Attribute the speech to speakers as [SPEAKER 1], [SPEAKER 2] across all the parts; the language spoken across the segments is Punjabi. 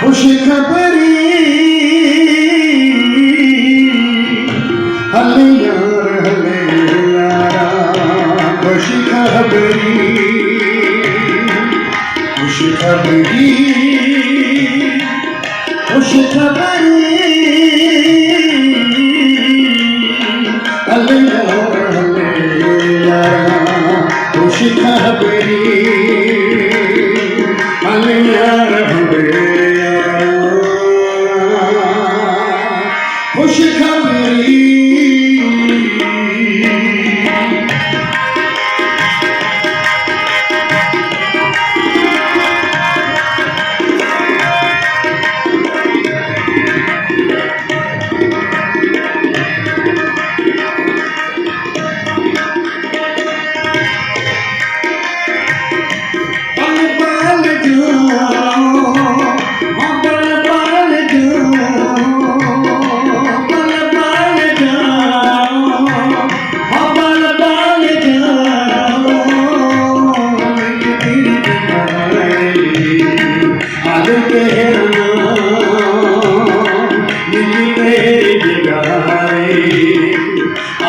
[SPEAKER 1] खुश खबरी हले यार हले यारा खुश खबरी खुश खबरी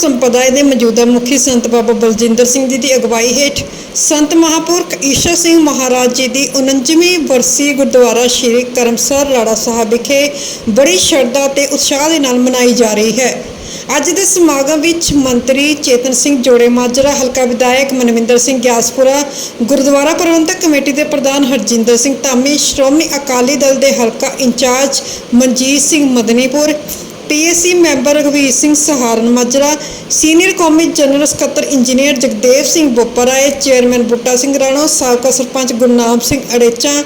[SPEAKER 2] ਸੰਪਰਦਾਇ ਦੇ ਮੌਜੂਦਾ ਮੁਖੀ ਸੰਤ ਬਾਬਾ ਬਲਜਿੰਦਰ ਸਿੰਘ ਜੀ ਦੀ ਅਗਵਾਈ ਹੇਠ ਸੰਤ ਮਹਾਪੁਰਖ ਈਸ਼ਰ ਸਿੰਘ ਮਹਾਰਾਜ ਜੀ ਦੀ 49ਵੀਂ ਵਰਸੀ ਗੁਰਦੁਆਰਾ ਸ਼੍ਰੀ ਕਰਮਸਰ ਰਾੜਾ ਸਾਹਿਬ ਵਿਖੇ ਬੜੀ ਸ਼ਰਧਾ ਤੇ ਉਤਸ਼ਾਹ ਦੇ ਨਾਲ ਮਨਾਈ ਜਾ ਰਹੀ ਹੈ। ਅੱਜ ਦੇ ਸਮਾਗਮ ਵਿੱਚ ਮੰਤਰੀ ਚੇਤਨ ਸਿੰਘ ਜੋੜੇ ਮਾਜਰਾ, ਹਲਕਾ ਵਿਧਾਇਕ ਮਨਵਿੰਦਰ ਸਿੰਘ ਗਿਆਸਪੁਰਾ, ਗੁਰਦੁਆਰਾ ਪ੍ਰਬੰਧਕ ਕਮੇਟੀ ਦੇ ਪ੍ਰਧਾਨ ਹਰਜਿੰਦਰ ਸਿੰਘ ਧਾਮੀ, ਸ਼੍ਰੋਮਣੀ ਅਕਾਲੀ ਦਲ ਦੇ ਹਲਕਾ incharge Manjit Singh Madnipur PSC member ਰਘਵੀਰ ਸਿੰਘ ਸਹਾਰਨ ਮਾਜਰਾ, ਸੀਨੀਅਰ ਕੌਮੀ ਜਨਰਲ ਸਕੱਤਰ ਇੰਜੀਨੀਅਰ ਜਗਦੇਵ ਸਿੰਘ ਬੋਪਰਾਏ, ਚੇਅਰਮੈਨ ਬੁੱਟਾ ਸਿੰਘ ਰਾਣਾ, ਸਾਬਕਾ ਸਰਪੰਚ ਗੁਰਨਾਮ ਸਿੰਘ ਅੜੇਚਾ,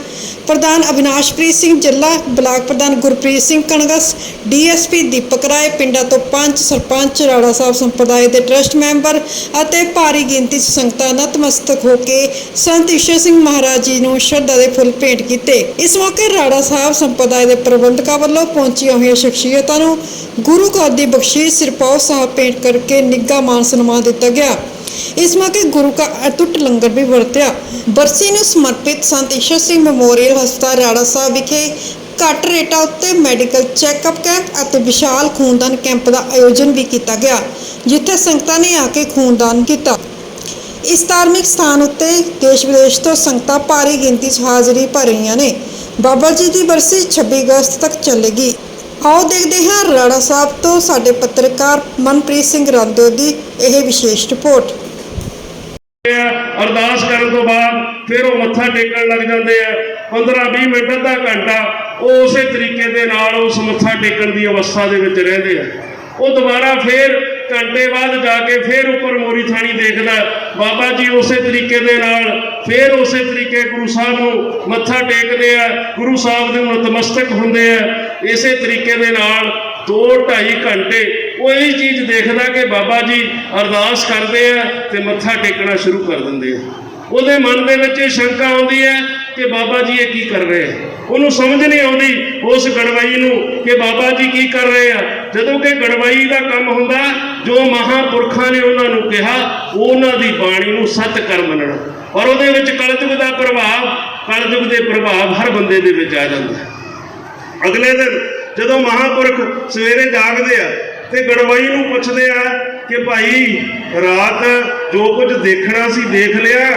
[SPEAKER 2] ਪ੍ਰਧਾਨ ਅਵਿਨਾਸ਼ਪ੍ਰੀਤ ਸਿੰਘ ਜੱਲਾ, ਬਲਾਕ ਪ੍ਰਧਾਨ ਗੁਰਪ੍ਰੀਤ ਸਿੰਘ ਕਣਗਸ, ਡੀਐਸਪੀ ਦੀਪਕ ਰਾਏ, ਪਿੰਡਾਂ ਤੋਂ ਪੰਚ ਸਰਪੰਚ ਰਾੜਾ ਸਾਹਿਬ ਸੰਪਰਦਾਇ ਦੇ ਟਰਸਟ ਮੈਂਬਰ ਅਤੇ ਭਾਰੀ ਗਿਣਤੀ 'ਚ ਸੰਗਤਾਂ ਨਤਮਸਤਕ ਹੋ ਕੇ ਸੰਤ ਈਸ਼ਰ ਸਿੰਘ ਮਹਾਰਾਜ ਜੀ ਨੂੰ ਸ਼ਰਧਾ ਦੇ ਫੁੱਲ ਭੇਂਟ ਕੀਤੇ। ਇਸ ਮੌਕੇ ਰਾੜਾ ਸਾਹਿਬ ਸੰਪਰਦਾਇ ਦੇ ਪ੍ਰਬੰਧਕਾਂ ਵੱਲੋਂ ਪਹੁੰਚੀਆਂ ਹੋਈਆਂ ਸ਼ਖਸੀਅਤਾਂ ਨੂੰ ਗੁਰੂ ਘਰ ਦੀ ਬਖਸ਼ੀਸ਼ ਸਿਰਪਾਉ ਸਾਹਿਬ ਭੇਂਟ ਕਰਕੇ ਨਿੱਘਾ ਮਾਨ ਸਨਮਾਨ ਦਿੱਤਾ ਗਿਆ। ਇਸ ਮੌਕੇ ਗੁਰੂ ਕਾ ਅਟੁੱਟ ਲੰਗਰ ਵੀ ਵਰਤਿਆ। ਬਰਸੀ ਨੂੰ ਸਮਰਪਿਤ ਸੰਤ ਈਸ਼ਰ ਸਿੰਘ ਮੈਮੋਰੀਅਲ ਹਸਪਤਾਲ ਰਾੜਾ ਸਾਹਿਬ ਵਿਖੇ ਘੱਟ ਰੇਟਾਂ ਉੱਤੇ ਮੈਡੀਕਲ ਚੈੱਕਅਪ ਕੈਂਪ ਅਤੇ ਵਿਸ਼ਾਲ ਖੂਨਦਾਨ ਕੈਂਪ ਦਾ ਆਯੋਜਨ ਵੀ ਕੀਤਾ ਗਿਆ, ਜਿੱਥੇ ਸੰਗਤਾਂ ਨੇ ਆ ਕੇ ਖੂਨਦਾਨ ਕੀਤਾ। ਇਸ ਧਾਰਮਿਕ ਸਥਾਨ ਉੱਤੇ ਦੇਸ਼ ਵਿਦੇਸ਼ ਤੋਂ ਸੰਗਤਾਂ ਭਾਰੀ ਗਿਣਤੀ 'ਚ ਹਾਜ਼ਰੀ ਭਰ ਰਹੀਆਂ ਨੇ। ਬਾਬਾ ਜੀ ਦੀ ਬਰਸੀ 26 ਅਗਸਤ ਤੱਕ ਚੱਲੇਗੀ। ਆਓ ਦੇਖਦੇ ਹਾਂ ਰਾਣਾ ਸਾਹਿਬ ਤੋਂ ਸਾਡੇ ਪੱਤਰਕਾਰ ਮਨਪ੍ਰੀਤ ਸਿੰਘ ਰਾਂਦੋ ਦੀ ਇਹ ਵਿਸ਼ੇਸ਼ ਰਿਪੋਰਟ।
[SPEAKER 3] ਅਰਦਾਸ ਕਰਨ ਤੋਂ ਬਾਅਦ ਫਿਰ ਉਹ ਮੱਥਾ ਟੇਕਣ ਲੱਗ ਜਾਂਦੇ ਆ। 15-20 ਮਿੰਟ, ਅੱਧਾ ਘੰਟਾ ਉਹ ਉਸੇ ਤਰੀਕੇ ਦੇ ਨਾਲ ਉਸ ਮੱਥਾ ਟੇਕਣ ਦੀ ਅਵਸਥਾ ਦੇ ਵਿੱਚ ਰਹਿੰਦੇ ਆ। ਉਹ ਦੁਬਾਰਾ ਫਿਰ ਘੰਟੇ ਬਾਅਦ ਜਾ ਕੇ ਫਿਰ ਉੱਪਰ ਮੋਰੀ ਥਾਣੀ ਦੇਖਦਾ। ਬਾਬਾ ਜੀ ਉਸੇ ਤਰੀਕੇ ਦੇ ਨਾਲ, ਫਿਰ ਉਸੇ ਤਰੀਕੇ ਗੁਰੂ ਸਾਹਿਬ ਨੂੰ ਮੱਥਾ ਟੇਕਦੇ ਆ। ਗੁਰੂ ਸਾਹਿਬ ਦੇ ਨਤਮਸਤਕ ਹੁੰਦੇ ਆ। ਇਸੇ ਤਰੀਕੇ ਦੇ ਨਾਲ 2 2.5 ਘੰਟੇ ਉਹ ਇਹ ਚੀਜ਼ ਦੇਖਦਾ ਕਿ ਬਾਬਾ ਜੀ ਅਰਦਾਸ ਕਰਦੇ ਆ ਤੇ ਮੱਥਾ ਟੇਕਣਾ ਸ਼ੁਰੂ ਕਰ ਦਿੰਦੇ ਆ। ਉਹਦੇ ਮਨ ਦੇ ਵਿੱਚ ਇਹ ਸ਼ੰਕਾ ਆਉਂਦੀ ਹੈ ਕਿ ਬਾਬਾ ਜੀ ਇਹ ਕੀ ਕਰ ਰਹੇ ਆ? ਉਹਨੂੰ ਸਮਝ ਨਹੀਂ ਆਉਂਦੀ ਉਸ ਗੜਵਾਈ ਨੂੰ ਕਿ ਬਾਬਾ ਜੀ ਕੀ ਕਰ ਰਹੇ ਆ? ਜਦੋਂ ਕਿ ਗੜਵਾਈ ਦਾ ਕੰਮ ਹੁੰਦਾ ਜੋ ਮਹਾਪੁਰਖਾਂ ਨੇ ਉਹਨਾਂ ਨੂੰ ਕਿਹਾ, ਉਹਨਾਂ ਦੀ ਬਾਣੀ ਨੂੰ ਸੱਚ ਕਰ ਮੰਨਣਾ। ਔਰ ਉਹਦੇ ਵਿੱਚ ਕਲਯੁਗ ਦਾ ਪ੍ਰਭਾਵ, ਕਲਯੁਗ ਦੇ ਪ੍ਰਭਾਵ ਹਰ ਬੰਦੇ ਦੇ ਵਿੱਚ ਆ ਜਾਂਦਾ ਅਗਲੇ ਦਿਨ ਜਦੋਂ ਮਹਾਪੁਰਖ ਸਵੇਰੇ ਜਾਗਦੇ ਆ ਤੇ ਗੜਵਾਈ ਨੂੰ ਪੁੱਛਦੇ ਆ ਕਿ ਭਾਈ, ਰਾਤ ਜੋ ਕੁਝ ਦੇਖਣਾ ਸੀ ਦੇਖ ਲਿਆ।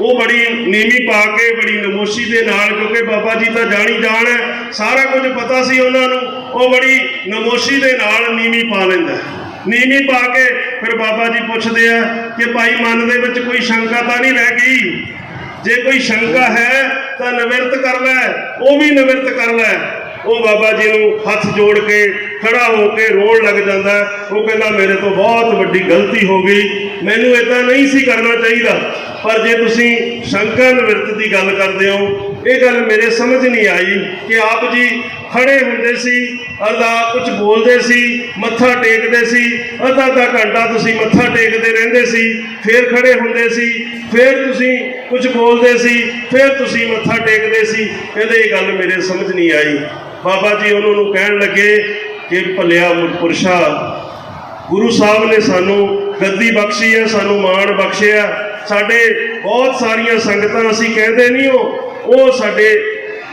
[SPEAKER 3] ਉਹ ਬੜੀ ਨੀਵੀਂ ਪਾ ਕੇ, ਬੜੀ ਨਮੋਸ਼ੀ ਦੇ ਨਾਲ, ਕਿਉਂਕਿ ਬਾਬਾ ਜੀ ਤਾਂ ਜਾਣੀ ਜਾਣ ਹੈ, ਸਾਰਾ ਕੁਝ ਪਤਾ ਸੀ ਉਹਨਾਂ ਨੂੰ, ਉਹ ਬੜੀ ਨਮੋਸ਼ੀ ਦੇ ਨਾਲ ਨੀਵੀਂ ਪਾ ਲੈਂਦਾ ਨੀਵੀਂ ਪਾ ਕੇ ਫਿਰ ਬਾਬਾ ਜੀ ਪੁੱਛਦੇ ਆ ਕਿ ਭਾਈ ਮਨ ਦੇ ਵਿੱਚ ਕੋਈ ਸ਼ੰਕਾ ਤਾਂ ਨਹੀਂ ਰਹਿ ਗਈ? ਜੇ ਕੋਈ ਸ਼ੰਕਾ ਹੈ ਤਾਂ ਨਿਵਰਤ ਕਰ ਲੈ, ਉਹ ਵੀ ਨਿਵਰਤ ਕਰ ਲੈ। ਉਹ ਬਾਬਾ ਜੀ ਨੂੰ ਹੱਥ ਜੋੜ ਕੇ ਖੜਾ ਹੋ ਕੇ ਰੋਣ ਲੱਗ ਜਾਂਦਾ। ਉਹ ਕਹਿੰਦਾ, ਮੇਰੇ ਤੋਂ ਬਹੁਤ ਵੱਡੀ ਗਲਤੀ ਹੋ ਗਈ। ਮੈਨੂੰ ਇਦਾਂ ਨਹੀਂ ਸੀ ਕਰਨਾ ਚਾਹੀਦਾ। ਪਰ ਜੇ ਤੁਸੀਂ ਸ਼ੰਕਾ ਨਿਵਰਤ ਦੀ ਗੱਲ ਕਰਦੇ ਹੋ ਇਹ ਗੱਲ ਮੇਰੇ ਸਮਝ ਨਹੀਂ ਆਈ ਕਿ ਆਪ ਜੀ ਖੜੇ ਹੁੰਦੇ ਸੀ ਅਰਦਾ ਕੁਝ ਬੋਲਦੇ ਸੀ, ਮੱਥਾ ਟੇਕਦੇ ਸੀ, ਅੱਧਾ ਅੱਧਾ ਘੰਟਾ ਤੁਸੀਂ ਮੱਥਾ ਟੇਕਦੇ ਰਹਿੰਦੇ ਸੀ, ਫੇਰ ਖੜੇ ਹੁੰਦੇ ਸੀ, ਫੇਰ ਤੁਸੀਂ ਕੁਝ ਬੋਲਦੇ ਸੀ, ਫੇਰ ਤੁਸੀਂ ਮੱਥਾ ਟੇਕਦੇ ਸੀ। ਕਹਿੰਦੇ ਇਹ ਗੱਲ ਮੇਰੇ ਸਮਝ ਨਹੀਂ ਆਈ। ਬਾਬਾ ਜੀ ਉਹਨਾਂ ਨੂੰ ਕਹਿਣ ਲੱਗੇ ਕਿ ਭਲਿਆ ਪੁਰਸ਼ਾ, ਗੁਰੂ ਸਾਹਿਬ ਨੇ ਸਾਨੂੰ ਗੱਦੀ ਬਖਸ਼ੀ ਹੈ, ਸਾਨੂੰ ਮਾਣ ਬਖਸ਼ਿਆ ਸਾਡੇ ਬਹੁਤ ਸਾਰੀਆਂ ਸੰਗਤਾਂ ਅਸੀਂ ਕਹਿੰਦੇ ਨਹੀਂ ਹੋ ਉਹ ਸਾਡੇ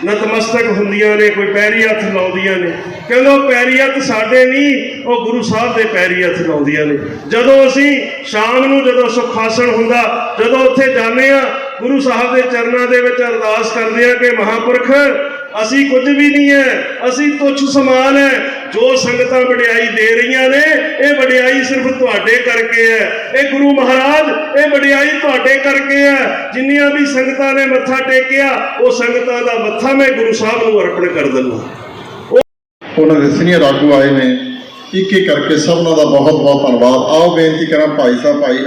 [SPEAKER 3] ਨਤਮਸਤਕ ਹੁੰਦੀਆਂ ਨੇ, ਕੋਈ ਪੈਰੀ ਹੱਥ ਲਾਉਂਦੀਆਂ ਨੇ। ਕਹਿੰਦਾ ਉਹ ਪੈਰੀ ਹੱਥ ਸਾਡੇ ਨਹੀਂ, ਉਹ ਗੁਰੂ ਸਾਹਿਬ ਦੇ ਪੈਰੀ ਹੱਥ ਲਾਉਂਦੀਆਂ ਨੇ। ਜਦੋਂ ਅਸੀਂ ਸ਼ਾਮ ਨੂੰ ਜਦੋਂ ਸੁਖਾਸਣ ਹੁੰਦਾ, ਜਦੋਂ ਉੱਥੇ ਜਾਂਦੇ ਆ ਗੁਰੂ ਸਾਹਿਬ ਦੇ ਚਰਨਾਂ ਦੇ ਵਿੱਚ ਅਰਦਾਸ ਕਰਦੇ ਆ ਕਿ ਮਹਾਪੁਰਖ, ਅਸੀਂ ਕੁਝ ਵੀ ਨਹੀਂ ਹੈ, ਅਸੀਂ ਤੁੱਛ ਸਮਾਨ ਹੈ ਜੋ ਸੰਗਤਾਂ ਵਡਿਆਈ ਦੇ ਰਹੀਆਂ ਨੇ, ਇਹ ਵਡਿਆਈ ਸਿਰਫ ਤੁਹਾਡੇ ਕਰਕੇ ਹੈ। ਇਹ ਗੁਰੂ ਮਹਾਰਾਜ, ਇਹ ਵਡਿਆਈ ਤੁਹਾਡੇ ਕਰਕੇ ਹੈ। ਜਿੰਨੀਆਂ ਵੀ ਸੰਗਤਾਂ ਨੇ ਮੱਥਾ ਟੇਕਿਆ, ਉਹ ਸੰਗਤਾਂ ਦਾ ਮੱਥਾ ਮੈਂ ਗੁਰੂ ਸਾਹਿਬ ਨੂੰ ਅਰਪਣ ਕਰ ਦਿੰਦਾ।
[SPEAKER 4] ਉਹਨਾਂ ਦੇ ਸੀਨੀਅਰ ਆਗੂ ਆਏ ਨੇ ਇੱਕ ਇੱਕ ਕਰਕੇ ਸਭਨਾਂ ਦਾ ਬਹੁਤ ਬਹੁਤ ਧੰਨਵਾਦ। ਆਓ ਬੇਨਤੀ ਕਰਾਂ ਭਾਈ ਸਾਹਿਬ, ਭਾਈ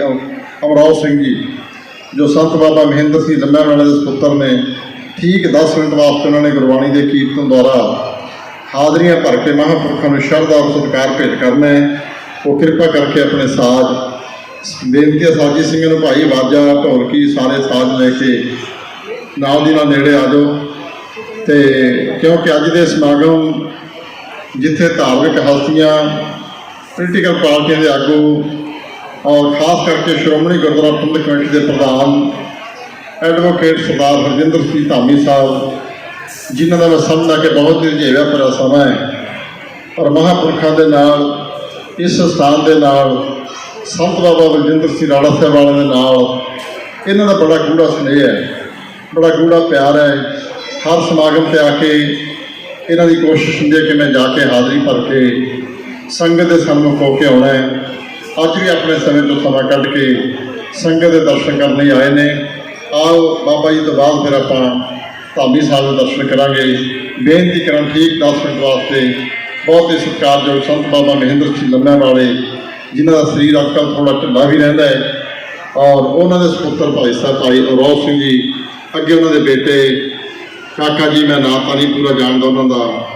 [SPEAKER 4] ਅਮਰਾਓ ਸਿੰਘ ਜੀ, ਜੋ ਸੰਤ ਬਾਬਾ ਮਹਿੰਦਰ ਸਿੰਘ ਜੰਮਿਆ ਵਾਲੇ ਦੇ ਪੁੱਤਰ ਨੇ, ਠੀਕ 10 ਮਿੰਟ ਵਾਸਤੇ ਉਹਨਾਂ ਨੇ ਗੁਰਬਾਣੀ ਦੇ ਕੀਰਤਨ ਦੁਆਰਾ ਹਾਜ਼ਰੀਆਂ ਭਰ ਕੇ ਮਹਾਂਪੁਰਖਾਂ ਨੂੰ ਸ਼ਰਧਾ ਔਰ ਸਤਿਕਾਰ ਭੇਟ ਕਰਨਾ ਹੈ। ਉਹ ਕਿਰਪਾ ਕਰਕੇ ਆਪਣੇ ਸਾਜ਼ ਬੇਨਤੀ ਹੈ ਸਾਜੀ ਸਿੰਘ ਨੂੰ ਭਾਈ ਵਾਜਾ ਢੋਲਕੀ, ਸਾਰੇ ਸਾਜ਼ ਲੈ ਕੇ ਨਾਲ ਦੀ ਨਾਲ ਨੇੜੇ ਆ ਜਾਓ। ਤੇ ਕਿਉਂਕਿ ਅੱਜ ਦੇ ਸਮਾਗਮ ਜਿੱਥੇ ਧਾਰਮਿਕ ਹਸਤੀਆਂ ਪੋਲੀਟੀਕਲ ਪਾਰਟੀਆਂ ਦੇ ਆਗੂ ਔਰ ਖਾਸ ਕਰਕੇ ਸ਼੍ਰੋਮਣੀ ਗੁਰਦੁਆਰਾ ਪ੍ਰਬੰਧਕ ਕਮੇਟੀ ਦੇ ਪ੍ਰਧਾਨ ਐਡਵੋਕੇਟ ਸਰਦਾਰ ਹਰਜਿੰਦਰ ਸਿੰਘ ਧਾਮੀ ਸਾਹਿਬ ਜਿਨ੍ਹਾਂ ਦਾ ਮੈਂ ਸਮਝਦਾ ਕਿ ਬਹੁਤ ਹੀ ਰੁਝੇਵਿਆ ਭਰਿਆ ਸਮਾਂ ਹੈ। ਔਰ ਮਹਾਂਪੁਰਖਾਂ ਦੇ ਨਾਲ, ਇਸ ਸਥਾਨ ਦੇ ਨਾਲ, ਸੰਤ ਬਾਬਾ ਬਲਜਿੰਦਰ ਸਿੰਘ ਰਾਣਾ ਸਾਹਿਬ ਵਾਲਿਆਂ ਦੇ ਨਾਲ, ਇਹਨਾਂ ਦਾ ਬੜਾ ਗੂੜਾ ਸਨੇਹ ਹੈ। ਬੜਾ ਗੂੜਾ ਪਿਆਰ ਹੈ। ਹਰ ਸਮਾਗਮ ਤੇ ਆ ਕੇ ਇਹਨਾਂ ਦੀ ਕੋਸ਼ਿਸ਼ ਹੁੰਦੀ ਹੈ ਕਿ ਮੈਂ ਜਾ ਕੇ ਹਾਜ਼ਰੀ ਭਰ ਕੇ ਸੰਗਤ ਦੇ ਸਾਹਮਣੇ ਹੋ ਕੇ ਆਉਣਾ ਹੈ। ਅੱਜ ਵੀ ਆਪਣੇ ਸਮੇਂ ਤੋਂ ਸਮਾਂ ਕੱਢ ਕੇ ਸੰਗਤ ਦੇ ਦਰਸ਼ਨ ਕਰਨ ਲਈ ਆਏ ਨੇ। ਆਓ ਬਾਬਾ ਜੀ ਤੋਂ ਬਾਅਦ ਫਿਰ ਆਪਾਂ ਧਾਮੀ ਸਾਹਿਬ ਦੇ ਦਰਸ਼ਨ ਕਰਾਂਗੇ। ਬੇਨਤੀ ਕਰਾਂ ਠੀਕ 10 ਮਿੰਟ ਵਾਸਤੇ ਬਹੁਤ ਹੀ ਸਤਿਕਾਰਯੋਗ ਸੰਤ ਬਾਬਾ ਮਹਿੰਦਰ ਸਿੰਘ ਲੰਮਾ ਵਾਲੇ, ਜਿਨ੍ਹਾਂ ਦਾ ਸਰੀਰ ਅੱਜ ਕੱਲ੍ਹ ਥੋੜਾ ਢਿੱਲਾ ਵੀ ਰਹਿੰਦਾ ਹੈ ਔਰ ਉਹਨਾਂ ਦੇ ਸੁਪੁੱਤਰ ਭਾਈ ਸਾਹਿਬ ਭਾਈ ਅਰੋਜ ਸਿੰਘ ਜੀ, ਅੱਗੇ ਉਹਨਾਂ ਦੇ ਬੇਟੇ ਕਾਕਾ ਜੀ, ਮੈਂ ਨਾਂ ਤਾਂ ਨਹੀਂ ਪੂਰਾ ਜਾਣਦਾ ਉਹਨਾਂ ਦਾ।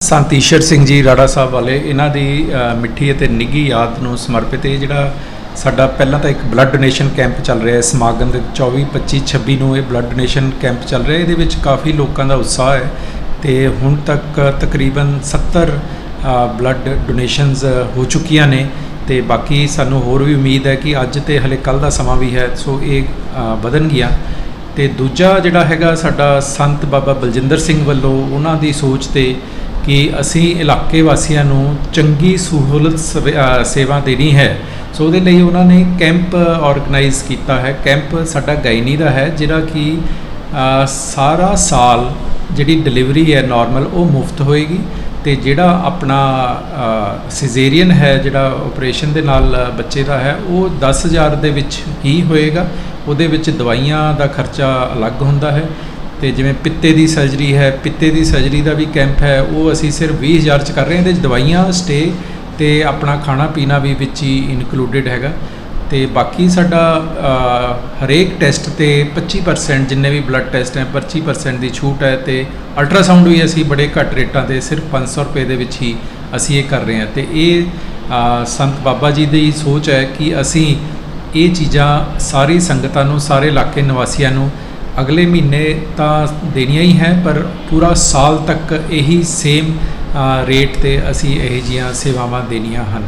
[SPEAKER 5] ਸੰਤ ਈਸ਼ਰ ਸਿੰਘ ਜੀ ਰਾੜਾ ਸਾਹਿਬ ਵਾਲੇ, ਇਹਨਾਂ ਦੀ ਮਿੱਠੀ ਅਤੇ ਨਿੱਘੀ ਯਾਦ ਨੂੰ ਸਮਰਪਿਤ ਇਹ ਜਿਹੜਾ ਸਾਡਾ ਪਹਿਲਾਂ ਤਾਂ ਇੱਕ ਬਲੱਡ ਡੋਨੇਸ਼ਨ ਕੈਂਪ ਚੱਲ ਰਿਹਾ ਹੈ। ਸਮਾਗਮ ਦੇ 24 25 26 ਨੂੰ ਇਹ ਬਲੱਡ ਡੋਨੇਸ਼ਨ ਕੈਂਪ ਚੱਲ ਰਿਹਾ ਇਹਦੇ ਵਿੱਚ ਕਾਫੀ ਲੋਕਾਂ ਦਾ ਉਤਸ਼ਾਹ ਹੈ ਤੇ ਹੁਣ ਤੱਕ ਤਕਰੀਬਨ 70 ਬਲੱਡ ਡੋਨੇਸ਼ਨਸ ਹੋ ਚੁੱਕੀਆਂ ਨੇ ਤੇ ਬਾਕੀ ਸਾਨੂੰ ਹੋਰ ਵੀ ਉਮੀਦ ਹੈ ਕਿ ਅੱਜ ਤੇ ਹਲੇ ਕੱਲ ਦਾ ਸਮਾਂ ਵੀ ਹੈ ਸੋ ਇਹ ਅ, ਵਧਣਗੀਆਂ ਤੇ ਦੂਜਾ ਜਿਹੜਾ ਹੈਗਾ ਸਾਡਾ ਸੰਤ ਬਾਬਾ ਬਲਜਿੰਦਰ ਸਿੰਘ ਵੱਲੋਂ ਉਹਨਾਂ ਦੀ ਸੋਚ ਤੇ ਕਿ ਅਸੀਂ ਇਲਾਕੇ ਵਾਸੀਆਂ ਨੂੰ ਚੰਗੀ ਸਹੂਲਤ ਸਵੇ- ਸੇਵਾ ਦੇਣੀ ਹੈ। ਸੋ ਉਹਦੇ ਲਈ ਉਹਨਾਂ ਨੇ ਕੈਂਪ ਆਰਗੇਨਾਈਜ਼ ਕੀਤਾ ਹੈ। ਕੈਂਪ ਸਾਡਾ ਗਾਇਨੀ ਦਾ ਹੈ, ਜਿਹੜਾ ਕਿ ਸਾਰਾ ਸਾਲ ਜਿਹੜੀ ਡਿਲੀਵਰੀ ਹੈ ਨਾਰਮਲ ਉਹ ਮੁਫਤ ਹੋਏਗੀ ਤੇ ਜਿਹੜਾ ਆਪਣਾ ਸਿਜ਼ੇਰੀਅਨ ਹੈ, ਜਿਹੜਾ ਆਪਰੇਸ਼ਨ ਦੇ ਨਾਲ ਬੱਚੇ ਦਾ ਹੈ, ਉਹ 10000 ਦੇ ਵਿੱਚ ਹੀ ਹੋਏਗਾ। ਉਹਦੇ ਵਿੱਚ ਦਵਾਈਆਂ ਦਾ ਖਰਚਾ ਅਲੱਗ ਹੁੰਦਾ ਹੈ। ਤੇ ਜਿਵੇਂ ਪਿੱਤੇ ਦੀ ਸਰਜਰੀ ਹੈ, ਪਿੱਤੇ ਦੀ ਸਰਜਰੀ ਦਾ ਵੀ ਕੈਂਪ ਹੈ, ਉਹ ਅਸੀਂ ਸਿਰਫ 20000 ਚ ਕਰ ਰਹੇ ਹਾਂ, ਇਹਦੇ 'ਚ ਦਵਾਈਆਂ ਸਟੇ ਤੇ ਆਪਣਾ ਖਾਣਾ ਪੀਣਾ ਵੀ ਵਿੱਚ ਹੀ ਇਨਕਲੂਡਡ ਹੈਗਾ। ਤੇ ਬਾਕੀ ਸਾਡਾ ਹਰੇਕ ਟੈਸਟ ਤੇ 25% ਜਿੰਨੇ ਵੀ ਬਲੱਡ ਟੈਸਟ ਹੈ 25% ਦੀ ਛੂਟ ਹੈ ਤੇ ਅਲਟਰਾਸਾਊਂਡ ਵੀ ਅਸੀਂ ਬੜੇ ਘੱਟ ਰੇਟਾਂ ਤੇ ਸਿਰਫ 500 ਰੁਪਏ ਦੇ ਵਿੱਚ ਹੀ ਅਸੀਂ ਇਹ ਕਰ ਰਹੇ ਹਾਂ। ਤੇ ਇਹ ਸੰਤ ਬਾਬਾ ਜੀ ਦੀ ਸੋਚ ਹੈ ਕਿ ਅਸੀਂ ਇਹ ਚੀਜ਼ਾਂ ਸਾਰੀ ਸੰਗਤਾਂ ਨੂੰ, ਸਾਰੇ ਇਲਾਕੇ ਨਿਵਾਸੀਆਂ ਨੂੰ ਅਗਲੇ ਮਹੀਨੇ ਤਾਂ ਦੇਣੀਆਂ ਹੀ ਹੈ, ਪਰ ਪੂਰਾ ਸਾਲ ਤੱਕ ਇਹੀ ਸੇਮ ਰੇਟ ਤੇ ਅਸੀਂ ਇਹ ਜੀਆਂ ਸੇਵਾਵਾਂ ਦੇਣੀਆਂ ਹਨ।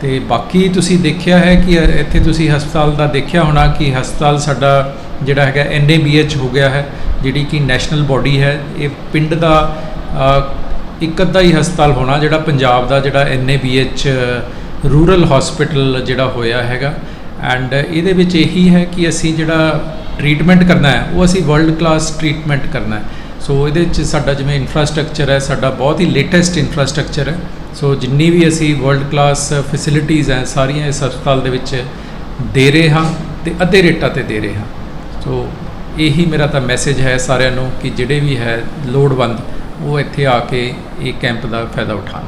[SPEAKER 5] ਤੇ ਬਾਕੀ ਤੁਸੀਂ ਦੇਖਿਆ ਹੈ ਕਿ ਇੱਥੇ ਤੁਸੀਂ ਹਸਪਤਾਲ ਦਾ ਦੇਖਿਆ ਹੋਣਾ ਕਿ ਹਸਪਤਾਲ ਸਾਡਾ ਜਿਹੜਾ ਹੈਗਾ ਐਨਏਬੀਐਚ ਹੋ ਗਿਆ ਹੈ, ਜਿਹੜੀ ਕਿ ਨੈਸ਼ਨਲ ਬਾਡੀ ਹੈ, ਇਹ ਪਿੰਡ ਦਾ ਇੱਕ ਅੱਧਾ ਹੀ ਹਸਪਤਾਲ ਹੋਣਾ, ਜਿਹੜਾ ਪੰਜਾਬ ਦਾ ਜਿਹੜਾ ਐਨਏਬੀਐਚ ਰੂਰਲ ਹਸਪੀਟਲ ਜਿਹੜਾ ਹੋਇਆ ਹੈਗਾ। ਐਂਡ ਇਹਦੇ ਵਿੱਚ ਇਹੀ ਹੈ ਕਿ ਅਸੀਂ ਜਿਹੜਾ ਟ੍ਰੀਟਮੈਂਟ ਕਰਨਾ ਹੈ, ਉਹ ਅਸੀਂ ਵਰਲਡ ਕਲਾਸ ਟ੍ਰੀਟਮੈਂਟ ਕਰਨਾ ਹੈ। ਸੋ ਇਹਦੇ ਵਿੱਚ ਸਾਡਾ ਜਿਵੇਂ ਇਨਫਰਾਸਟ੍ਰਕਚਰ ਹੈ, ਸਾਡਾ ਬਹੁਤ ਹੀ ਲੇਟੈਸਟ ਇਨਫਰਾਸਟ੍ਰਕਚਰ ਹੈ। ਸੋ ਜਿੰਨੀ ਵੀ ਅਸੀਂ ਵਰਲਡ ਕਲਾਸ ਫੈਸਿਲਿਟੀਆਂ ਹੈ, ਸਾਰੀਆਂ ਇਸ ਹਸਪਤਾਲ ਦੇ ਵਿੱਚ ਦੇ ਰਹੇ ਹਾਂ ਤੇ ਅੱਧੇ ਰੇਟਾਂ ਤੇ ਦੇ ਰਹੇ ਹਾਂ। ਸੋ ਇਹੀ ਮੇਰਾ ਤਾਂ ਮੈਸੇਜ ਹੈ ਸਾਰਿਆਂ ਨੂੰ ਕਿ ਜਿਹੜੇ ਵੀ ਹੈ, ਲੋੜਵੰਦ, ਉਹ ਇੱਥੇ ਆ ਕੇ ਇਹ ਕੈਂਪ ਦਾ ਫਾਇਦਾ ਉਠਾਉਣ।